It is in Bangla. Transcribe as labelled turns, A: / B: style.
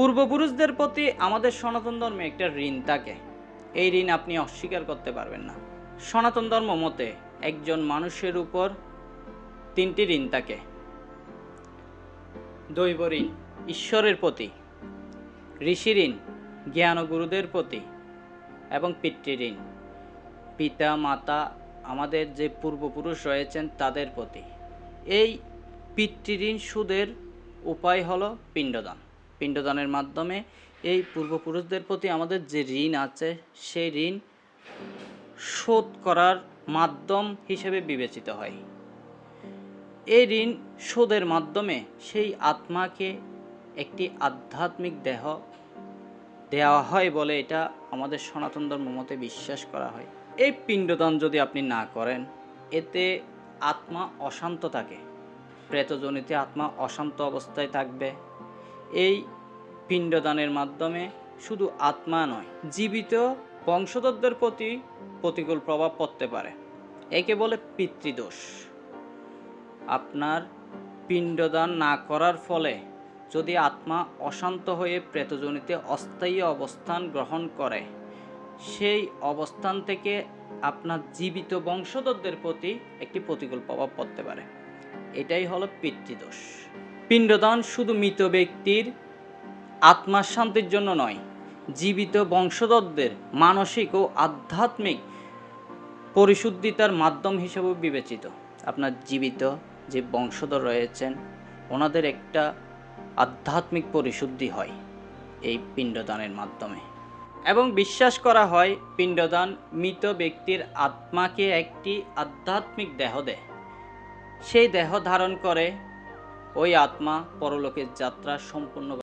A: পূর্বপুরুষদের প্রতি আমাদের সনাতন ধর্মে একটা ঋণ থাকে। এই ঋণ আপনি অস্বীকার করতে পারবেন না। সনাতন ধর্ম মতে একজন মানুষের উপর তিনটি ঋণ থাকে। দৈব ঋণ ঈশ্বরের প্রতি, ঋষি ঋণ জ্ঞান গুরুদের প্রতি এবং পিতৃ ঋণ। পিতা, মাতা আমাদের যে পূর্বপুরুষ রয়েছেন তাদের প্রতি। এই পিতৃঋণ সুদের উপায় হলো পিণ্ডদান। পিণ্ডদানের মাধ্যমে এই পূর্বপুরুষদের প্রতি আমাদের যে ঋণ আছে, সেই ঋণ শোধ করার মাধ্যম হিসেবে বিবেচিত হয়। এই ঋণ শোধের মাধ্যমে সেই আত্মাকে একটি আধ্যাত্মিক দেহ দেওয়া হয় বলে এটা আমাদের সনাতন ধর্ম মতে বিশ্বাস করা হয়। এই পিণ্ডদান যদি আপনি না করেন, এতে আত্মা অশান্ত থাকে। প্রেতজনিতে আত্মা অশান্ত অবস্থায় থাকবে। এই পিণ্ডদানের মাধ্যমে শুধু আত্মা নয়, জীবিত বংশধরদের প্রতি প্রতিকূল প্রভাব পড়তে পারে। একে বলে পিতৃদোষ। আপনার পিণ্ডদান না করার ফলে যদি আত্মা অশান্ত হয়ে প্রেতজনিতে অস্থায়ী অবস্থান গ্রহণ করে, সেই অবস্থান থেকে আপনার জীবিত বংশধরদের প্রতি একটি প্রতিকূল প্রভাব পড়তে পারে। এটাই হলো পিতৃদোষ। পিণ্ডদান শুধু মৃত ব্যক্তির আত্মার শান্তির জন্য নয়, জীবিত বংশধরদের মানসিক ও আধ্যাত্মিক পরিশুদ্ধিতার মাধ্যম হিসেবেও বিবেচিত। আপনার জীবিত যে বংশধর রয়েছেন, ওনাদের একটা আধ্যাত্মিক পরিশুদ্ধি হয় এই পিণ্ডদানের মাধ্যমে। এবং বিশ্বাস করা হয়, পিণ্ডদান মৃত ব্যক্তির আত্মাকে একটি আধ্যাত্মিক দেহ দেয়। সেই দেহ ধারণ করে ওই আত্মা পরলোকের যাত্রা সম্পূর্ণ